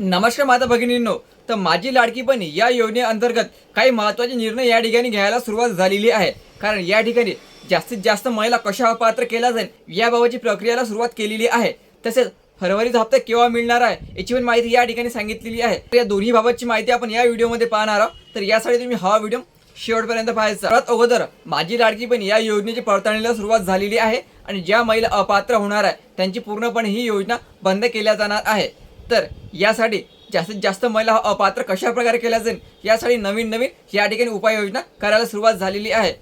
नमस्कार माता भगिनींनो. तर माझी लाडकी पण या योजनेअंतर्गत काही महत्त्वाचे निर्णय या ठिकाणी घ्यायला सुरुवात झालेली आहे. कारण या ठिकाणी जास्तीत जास्त महिला कशा पात्र केला जाईल याबाबतची प्रक्रियाला सुरुवात केलेली आहे. तसेच फरवरीचा हप्ता केव्हा मिळणार आहे याची पण माहिती या ठिकाणी सांगितलेली आहे. तर या दोन्ही बाबतची माहिती आपण या व्हिडिओमध्ये पाहणार आहोत. तर यासाठी तुम्ही हा व्हिडिओ शेवटपर्यंत पाहायचा. सर्वात अगोदर माझी लाडकी पण या योजनेची पडताळणीला सुरुवात झालेली आहे आणि ज्या महिला अपात्र होणार आहे त्यांची पूर्णपणे ही योजना बंद केल्या जाणार आहे. तर यासाठी जास्तीत जास्त महिला अपात्र कशा प्रकारे केल्या जाईल? यासाठी नवीन नवीन या ठिकाणी उपाययोजना करायला सुरुवात झालेली आहे.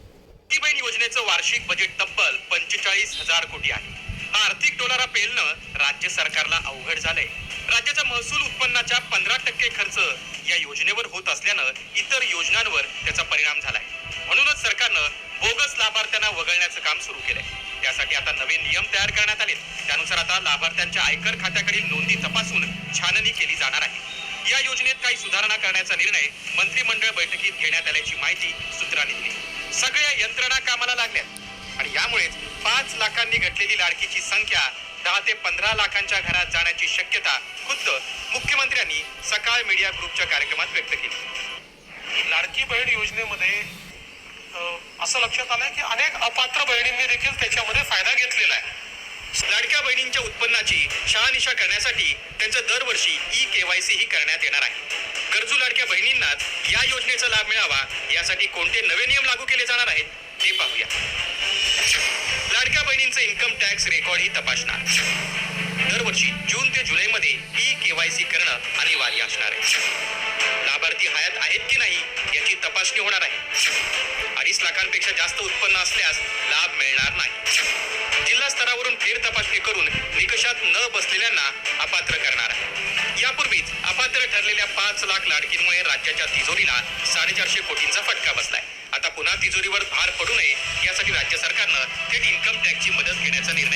बहीण योजनेचं वार्षिक बजेट तब्बल पंचेचाळीस हजार कोटी आहे. हा आर्थिक डोलारा पेलणं राज्य सरकारला अवघड झालंय. राज्याच्या महसूल उत्पन्नाच्या पंधरा टक्के खर्च या योजनेवर होत असल्यानं इतर योजनांवर त्याचा परिणाम झालाय. म्हणूनच सरकारनं बोगस लाभार्थ्यांना वगळण्याचं काम सुरू केलंय. त्यासाठी आता नवीन नियम तयार करण्यात आले त्यानुसार आता लाभार्थ्यांच्या आयकर खात्याकडील नोंदी तपासून छाननी केली जाणार आहे. या योजनेत काही सुधारणा करण्याचा निर्णय मंत्रिमंडळ बैठकीत घेण्यात आल्याची माहिती सूत्रांनी दिली. सगळ्या यंत्रणा कामाला लागल्यात. आणि यामुळेच पाच लाखांनी घटलेली लाडकीची संख्या दहा ते पंधरा लाखांच्या घरात जाण्याची शक्यता खुद्द मुख्यमंत्र्यांनी सकाळ मीडिया ग्रुपच्या कार्यक्रमात व्यक्त केली. लाडकी बहीण योजनेमध्ये असं लक्षात आलंय की अनेक अपात्र बहिणींनी देखील त्याच्यामध्ये फायदा घेतलेला आहे. लाडक्या बहिणींच्या उत्पन्नाची शहानिशा करण्यासाठी त्यांचं दरवर्षी ई केवायसी ही करण्यात येणार आहे. गरजू लाडक्या बहिणींना या योजनेचा लाभ मिळावा यासाठी कोणते नवे नियम लागू केले जाणार आहेत ते पाहूया. लाडक्या बहिणींचं इन्कम टॅक्स रेकॉर्ड ही तपासणार. दरवर्षी जून ते जुलैमध्ये ई केवायसी करणं अनिवार्य असणार आहे. लाभार्थी हयात आहेत की नाही याची तपासणी होणार आहे. अडीच लाखांपेक्षा जास्त उत्पन्न असल्यास लाभ मिळणार नाही. जिल्हा स्तरावरून फेर तपासणी करून निकषात न बसलेल्यांना अपात्र करणार आहे. यापूर्वीच अपात्र ठरलेल्या पाच लाख लाडकींमुळे राज्याच्या तिजोरीला साडेचारशे कोटींचा फटका बसलाय. आता पुन्हा तिजोरीवर भार पडू नये यासाठी राज्य सरकारनं थेट इन्कम टॅक्सची मदत घेण्याचा निर्णय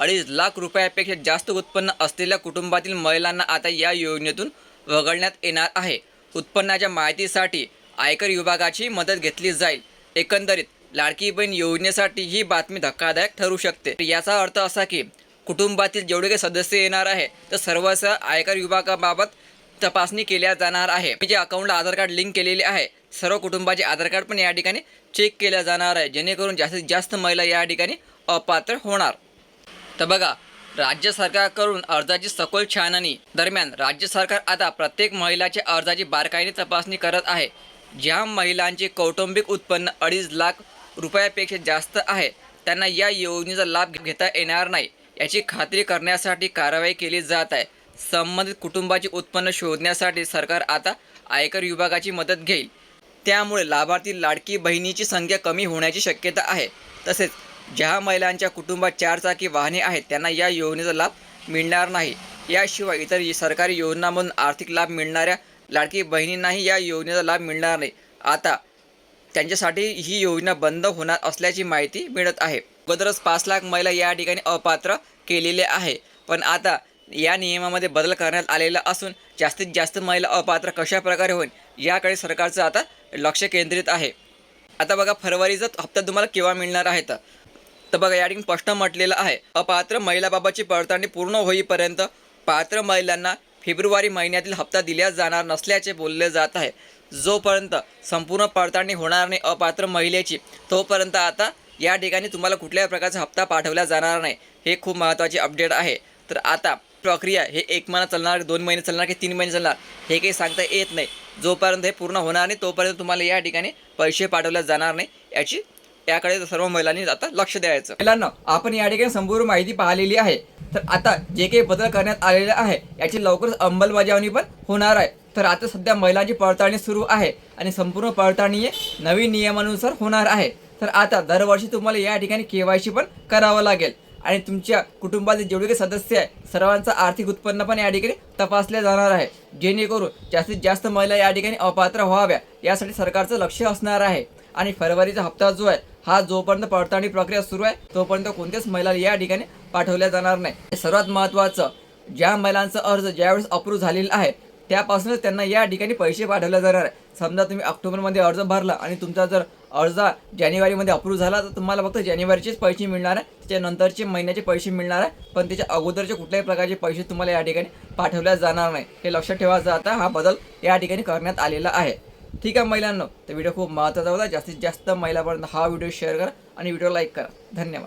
अडीच लाख रुपयापेक्षा जास्त उत्पन्न असलेल्या कुटुंबातील महिलांना आता या योजनेतून वगळण्यात येणार आहे. उत्पन्नाच्या माहितीसाठी आयकर विभागाची मदत घेतली जाईल. एकंदरीत लाडकी बहीण योजनेसाठी ही बातमी धक्कादायक ठरू शकते. याचा अर्थ असा की कुटुंबातील जेवढे काही सदस्य येणार आहे तर सर्वच आयकर विभागाबाबत तपासणी केल्या जाणार आहे. जे अकाउंटला आधार कार्ड लिंक केलेले आहे सर्व कुटुंबाचे आधार कार्ड पण या ठिकाणी चेक केल्या जाणार आहे जेणेकरून जास्तीत जास्त महिला या ठिकाणी अपात्र होणार. तर बघा राज्य सरकारकडून अर्जाची सखोल छाननी दरम्यान राज्य सरकार आता प्रत्येक महिलाच्या अर्जाची बारकाईने तपासणी करत आहे. ज्या महिलांचे कौटुंबिक उत्पन्न अडीच लाख रुपयापेक्षा जास्त आहे त्यांना या योजनेचा लाभ घेता येणार नाही. याची खात्री करण्यासाठी कारवाई केली जात आहे. संबंधित कुटुंबाचे उत्पन्न शोधण्यासाठी सरकार आता आयकर विभागाची मदत घेईल. त्यामुळे लाभार्थी लाडकी बहिणीची संख्या कमी होण्याची शक्यता आहे. तसेच ज्या महिलांच्या कुटुंबात चारचाकी वाहने आहेत त्यांना या योजनेचा लाभ मिळणार नाही. याशिवाय इतर सरकारी योजनांमधून आर्थिक लाभ मिळणाऱ्या लाडकी बहिणींनाही या योजनेचा लाभ मिळणार नाही. आता त्यांच्यासाठी ही योजना बंद होणार असल्याची माहिती मिळत आहे. अगोदरच पाच लाख महिला या ठिकाणी अपात्र केलेले आहे. पण आता या नियमामध्ये बदल करण्यात आलेला असून जास्तीत जास्त महिला अपात्र कशा प्रकारे होईल याकडे सरकारचं आता लक्ष केंद्रित आहे. आता बघा फरवरीचा हप्ता तुम्हाला केव्हा मिळणार आहे? तर तर बघा या ठिकाणी प्रश्न म्हटलेलं आहे अपात्र महिलाबाबाची पडताळणी पूर्ण होईपर्यंत पात्र महिलांना फेब्रुवारी महिन्यातील हप्ता दिला जाणार नसल्याचे बोलले जात आहे. जोपर्यंत संपूर्ण पडताळणी होणार नाही अपात्र महिलेची तोपर्यंत आता या ठिकाणी तुम्हाला कुठल्याही प्रकारचा हप्ता पाठवला जाणार नाही. हे खूप महत्त्वाचे अपडेट आहे. तर आता प्रक्रिया हे एक महिना चालणार दोन महिने चालणार की तीन महिने चालणार हे काही सांगता येत नाही. जोपर्यंत हे पूर्ण होणार नाही तोपर्यंत तुम्हाला या ठिकाणी पैसे पाठवले जाणार नाही याची याकडे सर्व महिलांनी आता लक्ष द्यायचं. महिलांना आपण या ठिकाणी संपूर्ण माहिती पाहिलेली आहे. तर आता जे काही बदल करण्यात आलेले आहे याची लवकरच अंमलबजावणी पण होणार आहे. तर आता सध्या महिलांची पडताळणी सुरू आहे आणि संपूर्ण पडताळणी हे नवीन नियमानुसार होणार आहे. तर आता दरवर्षी तुम्हाला या ठिकाणी केवायसी पण करावं लागेल. आणि तुमच्या कुटुंबातील जेवढे काही सदस्य आहे सर्वांचं आर्थिक उत्पन्न पण या ठिकाणी तपासले जाणार आहे. जेणेकरून जास्तीत जास्त महिला या ठिकाणी अपात्र व्हाव्या यासाठी सरकारचं लक्ष असणार आहे. आणि फरवरीचा हप्ता जो आहे हा जोपर्यंत पडताळणी प्रक्रिया सुरू आहे तोपर्यंत कोणत्याच महिला या ठिकाणी पाठवल्या जाणार नाही. सर्वात महत्त्वाचं. ज्या महिलांचा अर्ज ज्यावेळेस अप्रूव्ह झालेला आहे त्यापासूनच त्यांना या ठिकाणी पैसे पाठवले जाणार आहे. समजा तुम्ही ऑक्टोबरमध्ये अर्ज भरला आणि तुमचा जर अर्ज जानेवारीमध्ये अप्रूव्ह झाला तर तुम्हाला फक्त जानेवारीचेच पैसे मिळणार आहे. त्याच्यानंतरचे महिन्याचे पैसे मिळणार आहे. पण त्याच्या अगोदरचे कुठल्याही प्रकारचे पैसे तुम्हाला या ठिकाणी पाठवल्या जाणार नाही. हे लक्षात ठेवायचं आता हा बदल या ठिकाणी करण्यात आलेला आहे. ठीक आहे महिलांनो तर व्हिडिओ खूप महत्त्वाचा होता. जास्तीत जास्त महिलापर्यंत हा व्हिडिओ शेअर करा आणि व्हिडिओ लाईक करा. धन्यवाद.